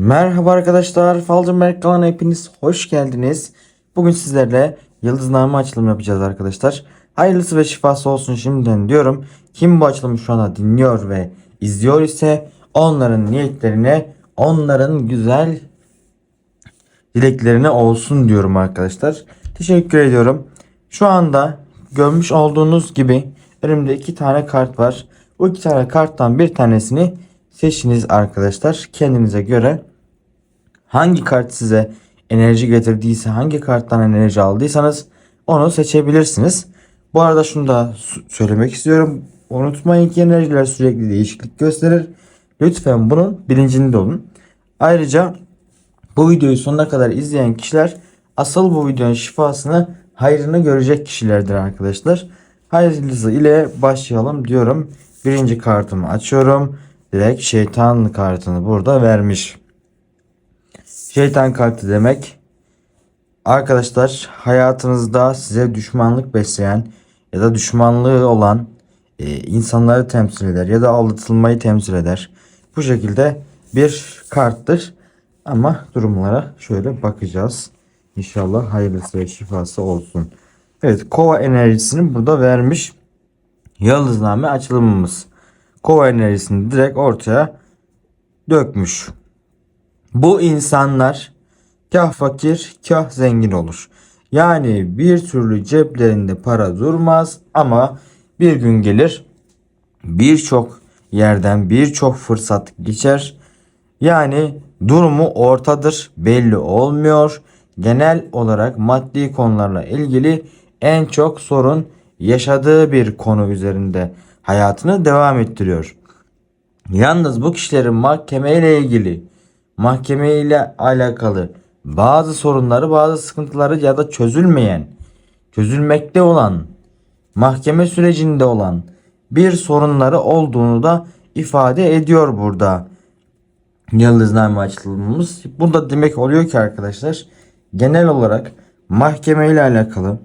Merhaba arkadaşlar, Falcı Berk kanalına hepiniz hoş geldiniz. Bugün sizlerle yıldızname açılımı yapacağız arkadaşlar. Hayırlısı ve şifası olsun şimdiden diyorum. Kim bu açılımı şu anda dinliyor ve izliyor ise onların niyetlerine, onların güzel dileklerine olsun diyorum arkadaşlar. Teşekkür ediyorum. Şu anda görmüş olduğunuz gibi önümde iki tane kart var. Bu iki tane karttan bir tanesini seçiniz arkadaşlar. Kendinize göre hangi kart size enerji getirdiyse, hangi karttan enerji aldıysanız onu seçebilirsiniz. Bu arada şunu da söylemek istiyorum. Unutmayın ki enerjiler sürekli değişiklik gösterir. Lütfen bunun bilincinde olun. Ayrıca bu videoyu sonuna kadar izleyen kişiler asıl bu videonun şifasını, hayrını görecek kişilerdir arkadaşlar. Hayırlısı ile başlayalım diyorum. Birinci kartımı açıyorum. Direkt şeytan kartını burada vermiş. Şeytan kartı demek arkadaşlar hayatınızda size düşmanlık besleyen ya da düşmanlığı olan e, insanları temsil eder ya da aldatılmayı temsil eder. Bu şekilde bir karttır. Ama durumlara şöyle bakacağız. İnşallah hayırlısı ve şifası olsun. Evet kova enerjisini burada vermiş. Yıldızname açılımımız. Kova enerjisini direkt ortaya dökmüş. Bu insanlar kah fakir kah zengin olur. Yani bir türlü ceplerinde para durmaz ama bir gün gelir birçok yerden birçok fırsat geçer. Yani durumu ortadır belli olmuyor. Genel olarak maddi konularla ilgili en çok sorun yaşadığı bir konu üzerinde hayatını devam ettiriyor. Yalnız bu kişilerin mahkeme ilgili, mahkeme ile alakalı bazı sorunları, bazı sıkıntıları ya da çözülmeyen, çözülmekte olan, mahkeme sürecinde olan bir sorunları olduğunu da ifade ediyor burada. Yıldızname açılımımız. Burada demek oluyor ki arkadaşlar genel olarak mahkeme ile alakalı,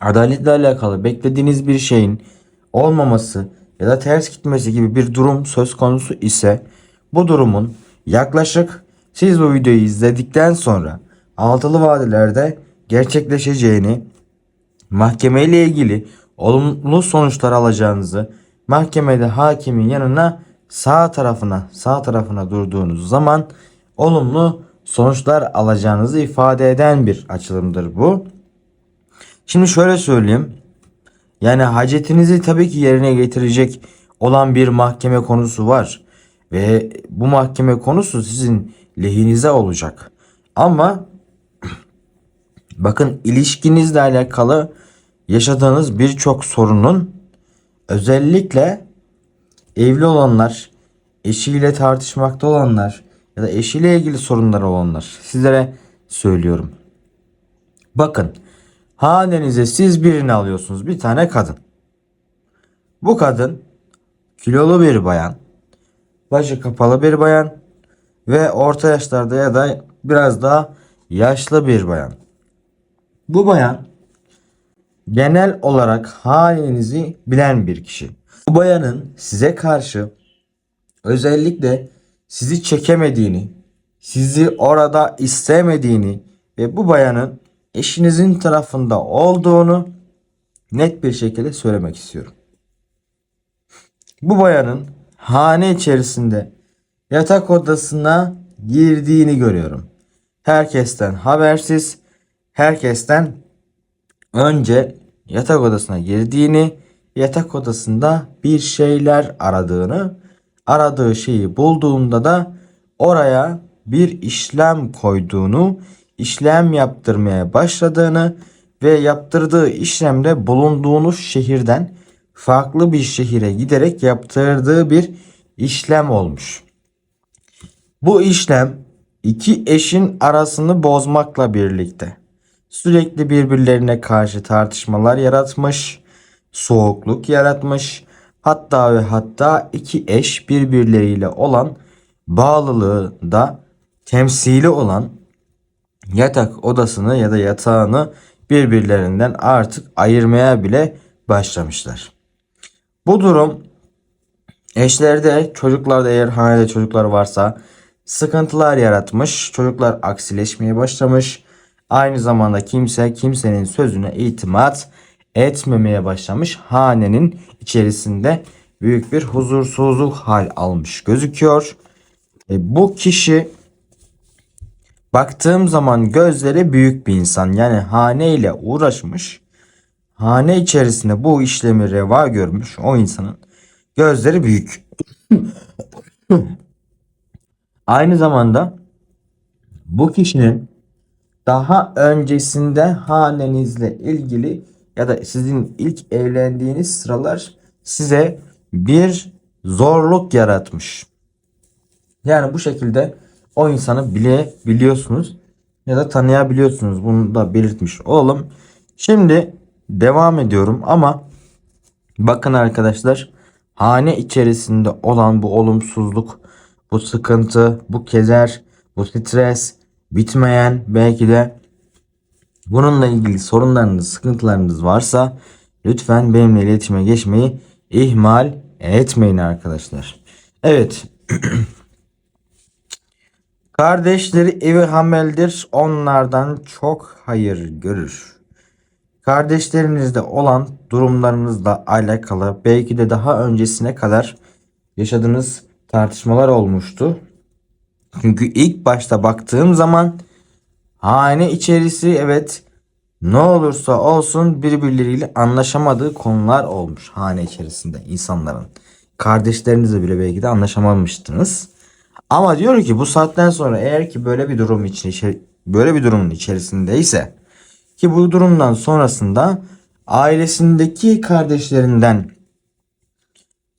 adaletle alakalı beklediğiniz bir şeyin olmaması ya da ters gitmesi gibi bir durum söz konusu ise bu durumun yaklaşık siz bu videoyu izledikten sonra altılı vadelerde gerçekleşeceğini mahkeme ile ilgili olumlu sonuçlar alacağınızı mahkemede hakimin yanına sağ tarafına sağ tarafına durduğunuz zaman olumlu sonuçlar alacağınızı ifade eden bir açılımdır bu. Şimdi şöyle söyleyeyim. Yani hacetinizi tabii ki yerine getirecek olan bir mahkeme konusu var. Ve bu mahkeme konusu sizin lehinize olacak. Ama bakın ilişkinizle alakalı yaşadığınız birçok sorunun özellikle evli olanlar, eşiyle tartışmakta olanlar ya da eşiyle ilgili sorunlar olanlar sizlere söylüyorum. Bakın hanenize siz birini alıyorsunuz bir tane kadın. Bu kadın kilolu bir bayan, başı kapalı bir bayan ve orta yaşlarda ya da biraz daha yaşlı bir bayan. Bu bayan genel olarak halinizi bilen bir kişi. Bu bayanın size karşı özellikle sizi çekemediğini, sizi orada istemediğini ve bu bayanın eşinizin tarafında olduğunu net bir şekilde söylemek istiyorum. Bu bayanın hane içerisinde yatak odasına girdiğini görüyorum. Herkesten habersiz, herkesten önce yatak odasına girdiğini, yatak odasında bir şeyler aradığını, aradığı şeyi bulduğunda da oraya bir işlem koyduğunu, işlem yaptırmaya başladığını ve yaptırdığı işlemde bulunduğunuz şehirden farklı bir şehire giderek yaptırdığı bir işlem olmuş. Bu işlem iki eşin arasını bozmakla birlikte sürekli birbirlerine karşı tartışmalar yaratmış, soğukluk yaratmış. Hatta ve hatta iki eş birbirleriyle olan bağlılığı da temsili olan yatak odasını ya da yatağını birbirlerinden artık ayırmaya bile başlamışlar. Bu durum eşlerde çocuklarda eğer hanede çocuklar varsa sıkıntılar yaratmış. Çocuklar aksileşmeye başlamış. Aynı zamanda kimse kimsenin sözüne itimat etmemeye başlamış. Hanenin içerisinde büyük bir huzursuzluk hal almış gözüküyor. E, bu kişi baktığım zaman gözleri büyük bir insan. Yani hane ile uğraşmış. Hane içerisinde bu işlemi reva görmüş o insanın gözleri büyük. Aynı zamanda bu kişinin daha öncesinde hanenizle ilgili ya da sizin ilk evlendiğiniz sıralar size bir zorluk yaratmış. Yani bu şekilde o insanı bile biliyorsunuz ya da tanıyabiliyorsunuz. Bunu da belirtmiş olalım. Şimdi devam ediyorum ama bakın arkadaşlar hane içerisinde olan bu olumsuzluk, bu sıkıntı, bu keder, bu stres, bitmeyen belki de bununla ilgili sorunlarınız, sıkıntılarınız varsa lütfen benimle iletişime geçmeyi ihmal etmeyin arkadaşlar. Evet. Kardeşleri evi hameldir. Onlardan çok hayır görür. Kardeşlerinizde olan durumlarınızla alakalı belki de daha öncesine kadar yaşadığınız tartışmalar olmuştu. Çünkü ilk başta baktığım zaman hane içerisi evet ne olursa olsun birbirleriyle anlaşamadığı konular olmuş hane içerisinde insanların. Kardeşlerinizle bile belki de anlaşamamıştınız. Ama diyor ki bu saatten sonra eğer ki böyle bir durum için böyle bir durumun içerisindeyse ki bu durumdan sonrasında ailesindeki kardeşlerinden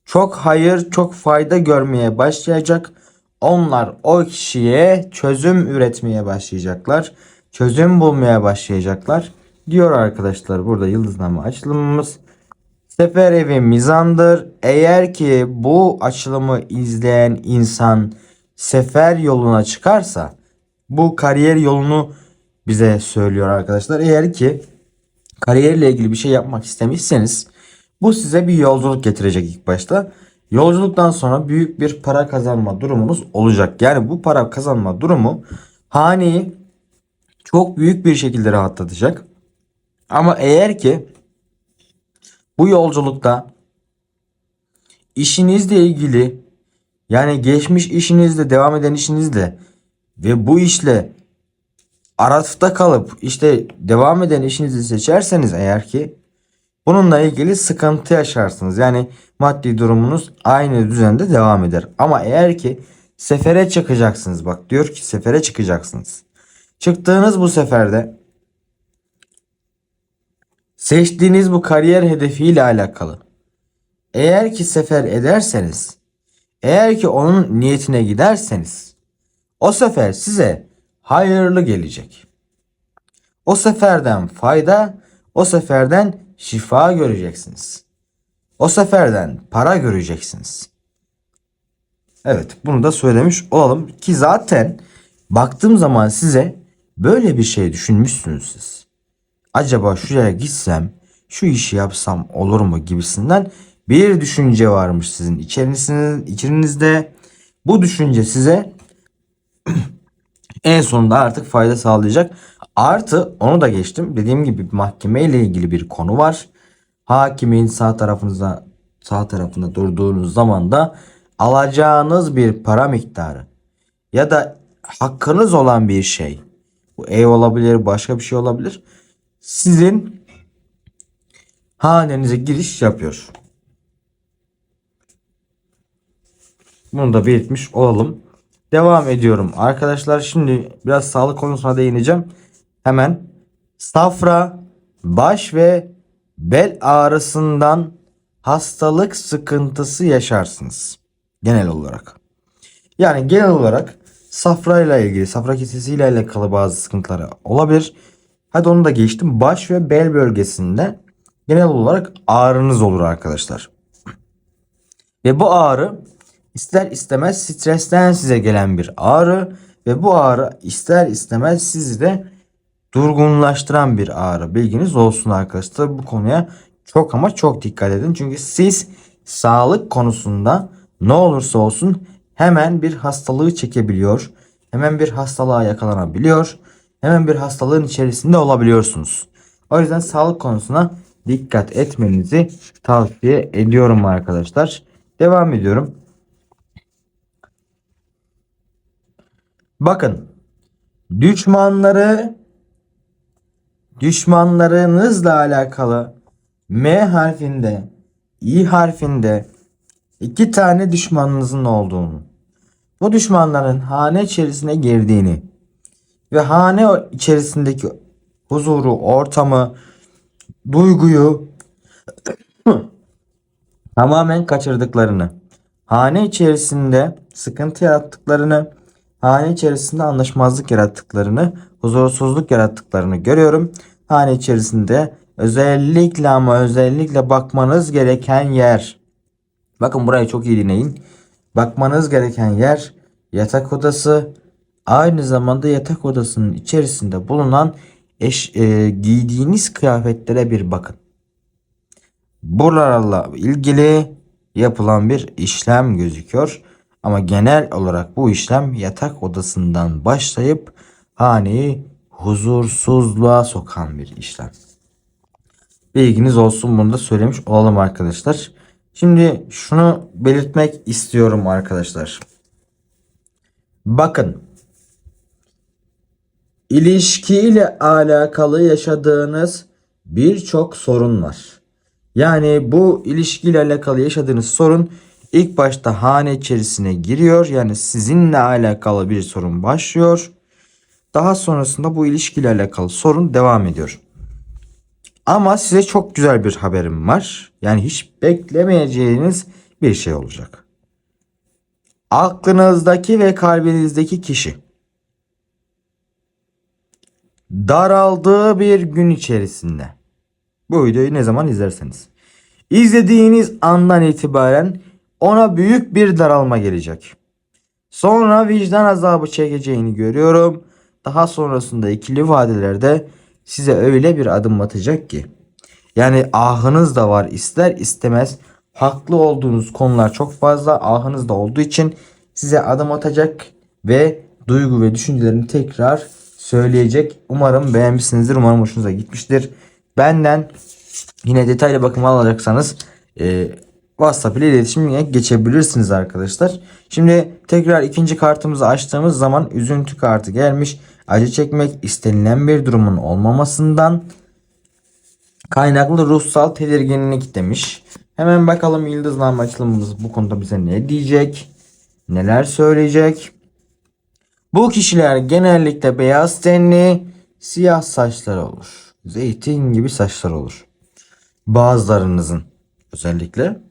çok hayır, çok fayda görmeye başlayacak. Onlar o kişiye çözüm üretmeye başlayacaklar. Çözüm bulmaya başlayacaklar. Diyor arkadaşlar burada yıldızname açılımımız. Sefer evi mizandır. Eğer ki bu açılımı izleyen insan sefer yoluna çıkarsa bu kariyer yolunu bize söylüyor arkadaşlar. Eğer ki kariyerle ilgili bir şey yapmak istemişseniz bu size bir yolculuk getirecek ilk başta. Yolculuktan sonra büyük bir para kazanma durumunuz olacak. Yani bu para kazanma durumu haneyi çok büyük bir şekilde rahatlatacak. Ama eğer ki bu yolculukta işinizle ilgili yani geçmiş işinizle devam eden işinizle ve bu işle arafta kalıp işte devam eden işinizi seçerseniz eğer ki bununla ilgili sıkıntı yaşarsınız. Yani maddi durumunuz aynı düzende devam eder. Ama eğer ki sefere çıkacaksınız bak diyor ki sefere çıkacaksınız. Çıktığınız bu seferde seçtiğiniz bu kariyer hedefiyle alakalı eğer ki sefer ederseniz eğer ki onun niyetine giderseniz o sefer size hayırlı gelecek. O seferden fayda, o seferden şifa göreceksiniz. O seferden para göreceksiniz. Evet bunu da söylemiş olalım ki zaten baktığım zaman size böyle bir şey düşünmüşsünüz siz. Acaba şuraya gitsem şu işi yapsam olur mu gibisinden bir düşünce varmış sizin içerinizde. Bu düşünce size en sonunda artık fayda sağlayacak. Artı onu da geçtim. Dediğim gibi mahkeme ile ilgili bir konu var. Hakimin sağ tarafınıza sağ tarafında durduğunuz zaman da alacağınız bir para miktarı ya da hakkınız olan bir şey. Bu ev olabilir, başka bir şey olabilir. Sizin hanenize giriş yapıyor. Bunu da belirtmiş olalım. Devam ediyorum. Arkadaşlar şimdi biraz sağlık konusuna değineceğim. Hemen safra, baş ve bel ağrısından hastalık sıkıntısı yaşarsınız. Genel olarak. Yani genel olarak safra ile ilgili, safra kesesiyle alakalı bazı sıkıntıları olabilir. Hadi onu da geçtim. Baş ve bel bölgesinde genel olarak ağrınız olur arkadaşlar. Ve bu ağrı ister istemez stresten size gelen bir ağrı ve bu ağrı ister istemez sizi de durgunlaştıran bir ağrı. Bilginiz olsun arkadaşlar. Bu konuya çok ama çok dikkat edin. Çünkü siz sağlık konusunda ne olursa olsun hemen bir hastalığı çekebiliyor. Hemen bir hastalığa yakalanabiliyor. Hemen bir hastalığın içerisinde olabiliyorsunuz. O yüzden sağlık konusuna dikkat etmenizi tavsiye ediyorum arkadaşlar. Devam ediyorum. Bakın düşmanları düşmanlarınızla alakalı M harfinde İ harfinde iki tane düşmanınızın olduğunu bu düşmanların hane içerisine girdiğini ve hane içerisindeki huzuru, ortamı, duyguyu tamamen kaçırdıklarını, hane içerisinde sıkıntı yarattıklarını, hane içerisinde anlaşmazlık yarattıklarını, huzursuzluk yarattıklarını görüyorum. Hane içerisinde özellikle ama özellikle bakmanız gereken yer. Bakın burayı çok iyi dinleyin. Bakmanız gereken yer yatak odası. Aynı zamanda yatak odasının içerisinde bulunan eş, e, giydiğiniz kıyafetlere bir bakın. Buralarla ilgili yapılan bir işlem gözüküyor. Ama genel olarak bu işlem yatak odasından başlayıp haneyi huzursuzluğa sokan bir işlem. Bilginiz olsun bunu da söylemiş olalım arkadaşlar. Şimdi şunu belirtmek istiyorum arkadaşlar. Bakın. İlişkiyle alakalı yaşadığınız birçok sorun var. Yani bu ilişkiyle alakalı yaşadığınız sorun ilk başta hane içerisine giriyor. Yani sizinle alakalı bir sorun başlıyor. Daha sonrasında bu ilişkiyle alakalı sorun devam ediyor. Ama size çok güzel bir haberim var. Yani hiç beklemeyeceğiniz bir şey olacak. Aklınızdaki ve kalbinizdeki kişi daraldığı bir gün içerisinde bu videoyu ne zaman izlerseniz izlediğiniz andan itibaren ona büyük bir daralma gelecek. Sonra vicdan azabı çekeceğini görüyorum. Daha sonrasında ikili vadelerde size öyle bir adım atacak ki. Yani ahınız da var ister istemez. Haklı olduğunuz konular çok fazla ahınız da olduğu için size adım atacak ve duygu ve düşüncelerini tekrar söyleyecek. Umarım beğenmişsinizdir. Umarım hoşunuza gitmiştir. Benden yine detaylı bakım alacaksanız e, WhatsApp ile iletişime geçebilirsiniz arkadaşlar. Şimdi tekrar ikinci kartımızı açtığımız zaman üzüntü kartı gelmiş. Acı çekmek istenilen bir durumun olmamasından kaynaklı ruhsal tedirginlik demiş. Hemen bakalım yıldızlama açılımımız bu konuda bize ne diyecek? Neler söyleyecek? Bu kişiler genellikle beyaz tenli, siyah saçları olur. Zeytin gibi saçlar olur. Bazılarınızın özellikle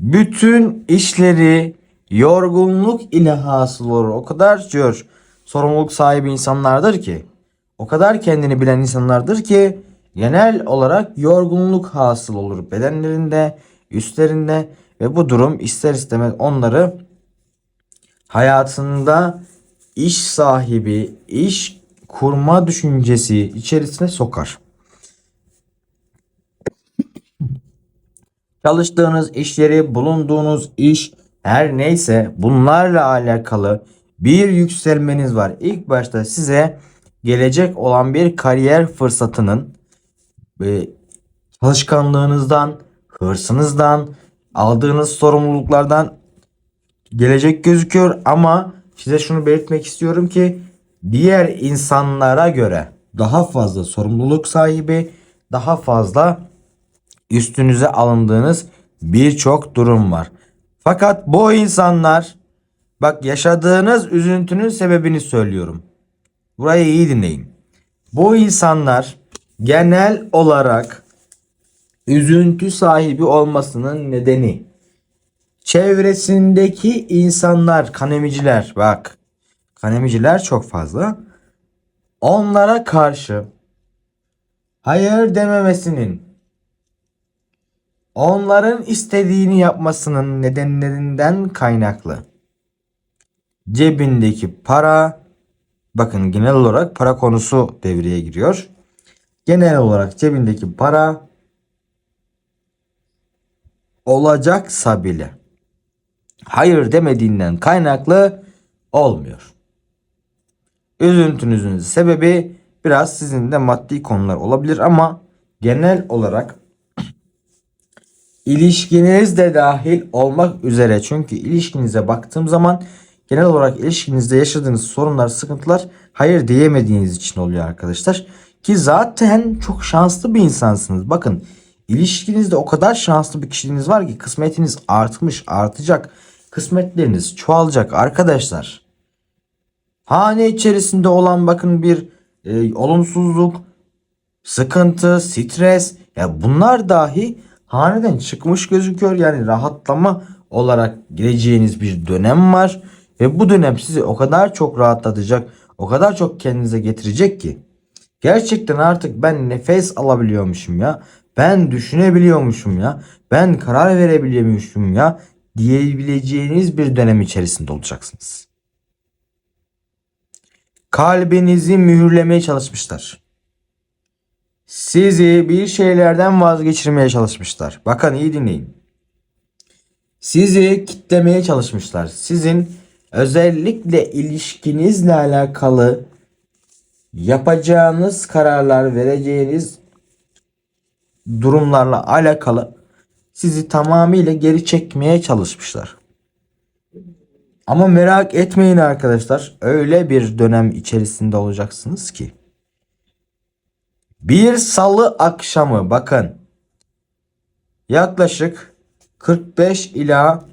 bütün işleri yorgunluk ile hasıl olur. O kadar diyor sorumluluk sahibi insanlardır ki o kadar kendini bilen insanlardır ki genel olarak yorgunluk hasıl olur bedenlerinde, üstlerinde ve bu durum ister istemez onları hayatında iş sahibi, iş kurma düşüncesi içerisine sokar. Çalıştığınız iş yeri, bulunduğunuz iş her neyse bunlarla alakalı bir yükselmeniz var. İlk başta size gelecek olan bir kariyer fırsatının e, çalışkanlığınızdan, hırsınızdan, aldığınız sorumluluklardan gelecek gözüküyor ama size şunu belirtmek istiyorum ki diğer insanlara göre daha fazla sorumluluk sahibi, daha fazla üstünüze alındığınız birçok durum var. Fakat bu insanlar bak yaşadığınız üzüntünün sebebini söylüyorum. Burayı iyi dinleyin. Bu insanlar genel olarak üzüntü sahibi olmasının nedeni çevresindeki insanlar, kanemiciler bak. Kanemiciler çok fazla. Onlara karşı hayır dememesinin onların istediğini yapmasının nedenlerinden kaynaklı. Cebindeki para bakın genel olarak para konusu devreye giriyor. Genel olarak cebindeki para olacaksa bile hayır demediğinden kaynaklı olmuyor. Üzüntünüzün sebebi biraz sizin de maddi konular olabilir ama genel olarak ilişkiniz de dahil olmak üzere çünkü ilişkinize baktığım zaman genel olarak ilişkinizde yaşadığınız sorunlar, sıkıntılar hayır diyemediğiniz için oluyor arkadaşlar. Ki zaten çok şanslı bir insansınız. Bakın ilişkinizde o kadar şanslı bir kişiliğiniz var ki kısmetiniz artmış, artacak. Kısmetleriniz çoğalacak arkadaşlar. Hane içerisinde olan bakın bir e, olumsuzluk, sıkıntı, stres ya bunlar dahi haneden çıkmış gözüküyor. Yani rahatlama olarak gireceğiniz bir dönem var ve bu dönem sizi o kadar çok rahatlatacak, o kadar çok kendinize getirecek ki gerçekten artık ben nefes alabiliyormuşum ya. Ben düşünebiliyormuşum ya. Ben karar verebiliyormuşum ya diyebileceğiniz bir dönem içerisinde olacaksınız. Kalbinizi mühürlemeye çalışmışlar. Sizi bir şeylerden vazgeçirmeye çalışmışlar. Bakın iyi dinleyin. Sizi kitlemeye çalışmışlar. Sizin özellikle ilişkinizle alakalı yapacağınız kararlar, vereceğiniz durumlarla alakalı sizi tamamıyla geri çekmeye çalışmışlar. Ama merak etmeyin arkadaşlar. Öyle bir dönem içerisinde olacaksınız ki bir salı akşamı bakın yaklaşık 45 ila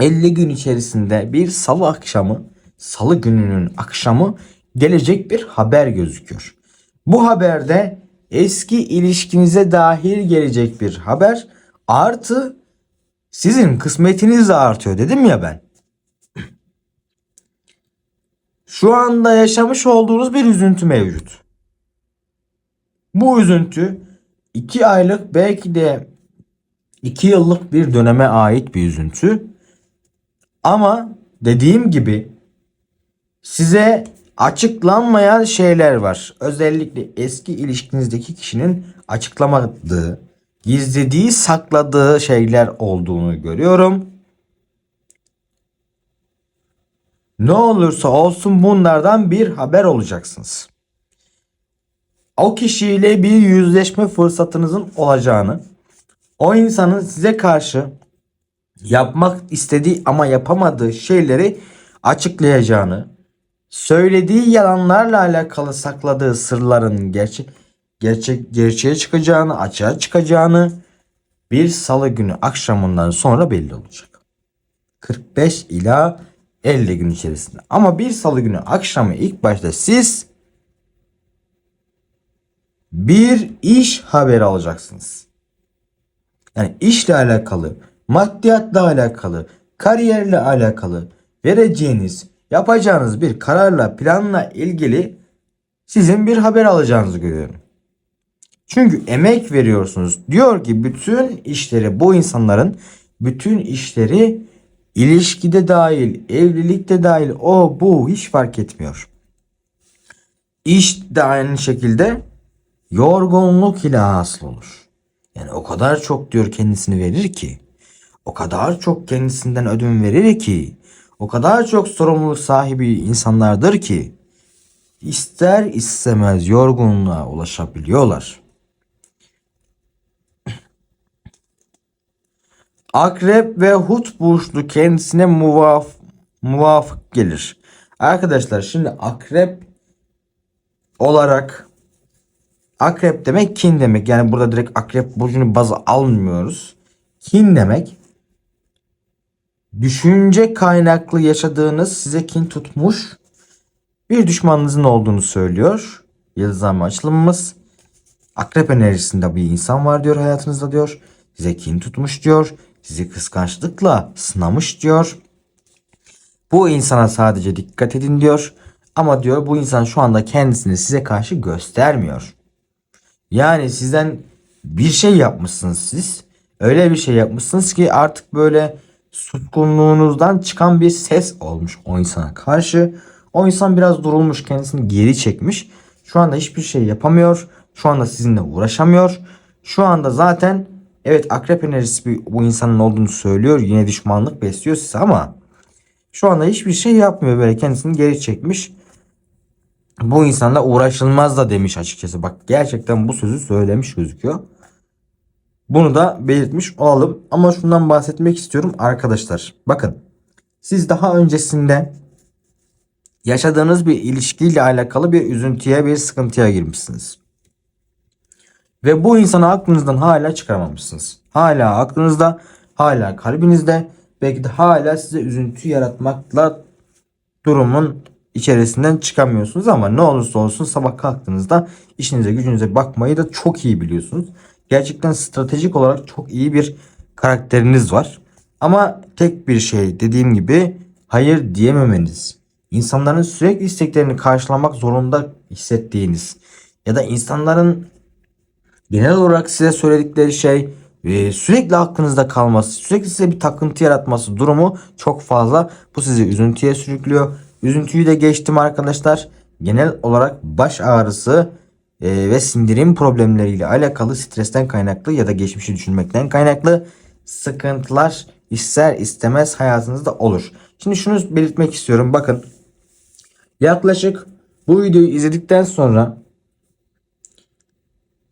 50 gün içerisinde bir salı akşamı salı gününün akşamı gelecek bir haber gözüküyor. Bu haberde eski ilişkinize dahil gelecek bir haber artı sizin kısmetiniz de artıyor dedim ya ben. Şu anda yaşamış olduğunuz bir üzüntü mevcut. Bu üzüntü 2 aylık belki de 2 yıllık bir döneme ait bir üzüntü. Ama dediğim gibi size açıklanmayan şeyler var. Özellikle eski ilişkinizdeki kişinin açıklamadığı, gizlediği, sakladığı şeyler olduğunu görüyorum. Ne olursa olsun bunlardan bir haber olacaksınız o kişiyle bir yüzleşme fırsatınızın olacağını, o insanın size karşı yapmak istediği ama yapamadığı şeyleri açıklayacağını, söylediği yalanlarla alakalı sakladığı sırların gerçek gerçek gerçeğe çıkacağını, açığa çıkacağını bir salı günü akşamından sonra belli olacak. 45 ila 50 gün içerisinde. Ama bir salı günü akşamı ilk başta siz bir iş haberi alacaksınız. Yani işle alakalı, maddiyatla alakalı, kariyerle alakalı vereceğiniz, yapacağınız bir kararla, planla ilgili sizin bir haber alacağınızı görüyorum. Çünkü emek veriyorsunuz. Diyor ki bütün işleri bu insanların bütün işleri ilişkide dahil, evlilikte dahil o bu hiç fark etmiyor. İş de aynı şekilde yorgunluk ile hasıl olur. Yani o kadar çok diyor kendisini verir ki, o kadar çok kendisinden ödün verir ki, o kadar çok sorumluluk sahibi insanlardır ki, ister istemez yorgunluğa ulaşabiliyorlar. Akrep ve Hut burçlu kendisine muvaf, muvafık gelir. Arkadaşlar şimdi akrep olarak Akrep demek kin demek. Yani burada direkt akrep burcunu baz almıyoruz. Kin demek. Düşünce kaynaklı yaşadığınız size kin tutmuş bir düşmanınızın olduğunu söylüyor. Yıldızlama açılımımız. Akrep enerjisinde bir insan var diyor hayatınızda diyor. Size kin tutmuş diyor. Sizi kıskançlıkla sınamış diyor. Bu insana sadece dikkat edin diyor. Ama diyor bu insan şu anda kendisini size karşı göstermiyor. Yani sizden bir şey yapmışsınız siz. Öyle bir şey yapmışsınız ki artık böyle tutkunluğunuzdan çıkan bir ses olmuş o insana karşı. O insan biraz durulmuş kendisini geri çekmiş. Şu anda hiçbir şey yapamıyor. Şu anda sizinle uğraşamıyor. Şu anda zaten Evet akrep enerjisi bir- bu insanın olduğunu söylüyor. Yine düşmanlık besliyor size ama şu anda hiçbir şey yapmıyor böyle kendisini geri çekmiş. Bu insanla uğraşılmaz da demiş açıkçası. Bak gerçekten bu sözü söylemiş gözüküyor. Bunu da belirtmiş olalım. Ama şundan bahsetmek istiyorum arkadaşlar. Bakın siz daha öncesinde yaşadığınız bir ilişkiyle alakalı bir üzüntüye bir sıkıntıya girmişsiniz. Ve bu insanı aklınızdan hala çıkaramamışsınız. Hala aklınızda, hala kalbinizde, belki de hala size üzüntü yaratmakla durumun içerisinden çıkamıyorsunuz ama ne olursa olsun sabah kalktığınızda işinize gücünüze bakmayı da çok iyi biliyorsunuz. Gerçekten stratejik olarak çok iyi bir karakteriniz var. Ama tek bir şey dediğim gibi hayır diyememeniz. İnsanların sürekli isteklerini karşılamak zorunda hissettiğiniz ya da insanların genel olarak size söyledikleri şey e, sürekli aklınızda kalması, sürekli size bir takıntı yaratması durumu çok fazla. Bu sizi üzüntüye sürüklüyor. Üzüntüyü de geçtim arkadaşlar. Genel olarak baş ağrısı e, ve sindirim problemleriyle alakalı stresten kaynaklı ya da geçmişi düşünmekten kaynaklı sıkıntılar ister istemez hayatınızda olur. Şimdi şunu belirtmek istiyorum. Bakın yaklaşık bu videoyu izledikten sonra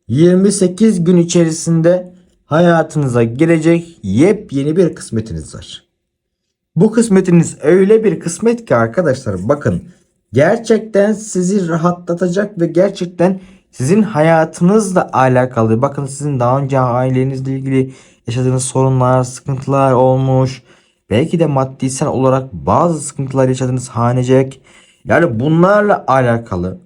28 gün içerisinde hayatınıza girecek yepyeni bir kısmetiniz var. Bu kısmetiniz öyle bir kısmet ki arkadaşlar bakın gerçekten sizi rahatlatacak ve gerçekten sizin hayatınızla alakalı. Bakın sizin daha önce ailenizle ilgili yaşadığınız sorunlar, sıkıntılar olmuş. Belki de maddisel olarak bazı sıkıntılar yaşadığınız hanecek. Yani bunlarla alakalı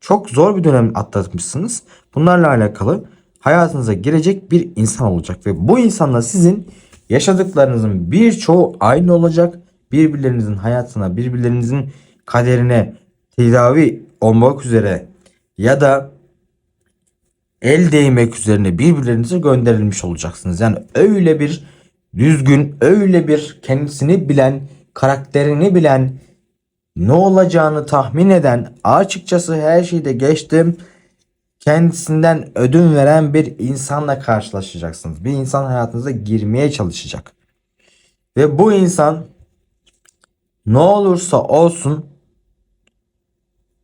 çok zor bir dönem atlatmışsınız. Bunlarla alakalı hayatınıza girecek bir insan olacak ve bu insanla sizin yaşadıklarınızın birçoğu aynı olacak. Birbirlerinizin hayatına, birbirlerinizin kaderine tedavi olmak üzere ya da el değmek üzerine birbirlerinize gönderilmiş olacaksınız. Yani öyle bir düzgün, öyle bir kendisini bilen, karakterini bilen, ne olacağını tahmin eden, açıkçası her şeyde geçtim, kendisinden ödün veren bir insanla karşılaşacaksınız. Bir insan hayatınıza girmeye çalışacak. Ve bu insan ne olursa olsun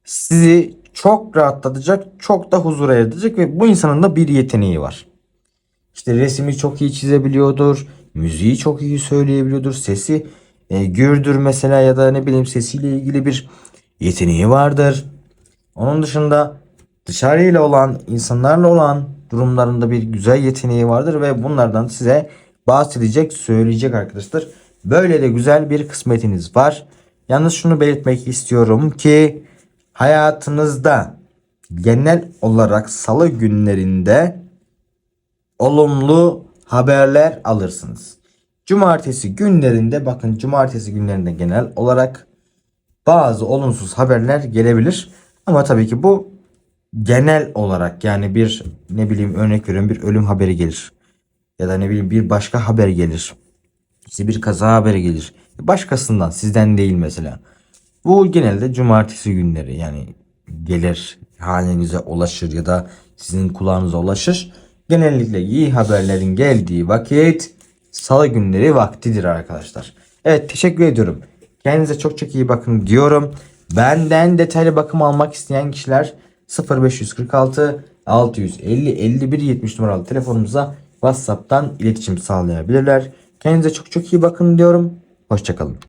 sizi çok rahatlatacak, çok da huzura erecek ve bu insanın da bir yeteneği var. İşte resmi çok iyi çizebiliyordur, müziği çok iyi söyleyebiliyordur, sesi e, gürdür mesela ya da ne bileyim sesiyle ilgili bir yeteneği vardır. Onun dışında dışarıyla olan, insanlarla olan durumlarında bir güzel yeteneği vardır ve bunlardan size bahsedecek, söyleyecek arkadaşlar. Böyle de güzel bir kısmetiniz var. Yalnız şunu belirtmek istiyorum ki hayatınızda genel olarak salı günlerinde olumlu haberler alırsınız. Cumartesi günlerinde bakın cumartesi günlerinde genel olarak bazı olumsuz haberler gelebilir. Ama tabii ki bu genel olarak yani bir ne bileyim örnek veriyorum bir ölüm haberi gelir. Ya da ne bileyim bir başka haber gelir. İşte bir kaza haberi gelir. Başkasından sizden değil mesela. Bu genelde cumartesi günleri yani gelir hanenize ulaşır ya da sizin kulağınıza ulaşır. Genellikle iyi haberlerin geldiği vakit salı günleri vaktidir arkadaşlar. Evet teşekkür ediyorum. Kendinize çok çok iyi bakın diyorum. Benden detaylı bakım almak isteyen kişiler 0546 650 51 70 numaralı telefonumuza WhatsApp'tan iletişim sağlayabilirler. Kendinize çok çok iyi bakın diyorum. Hoşçakalın.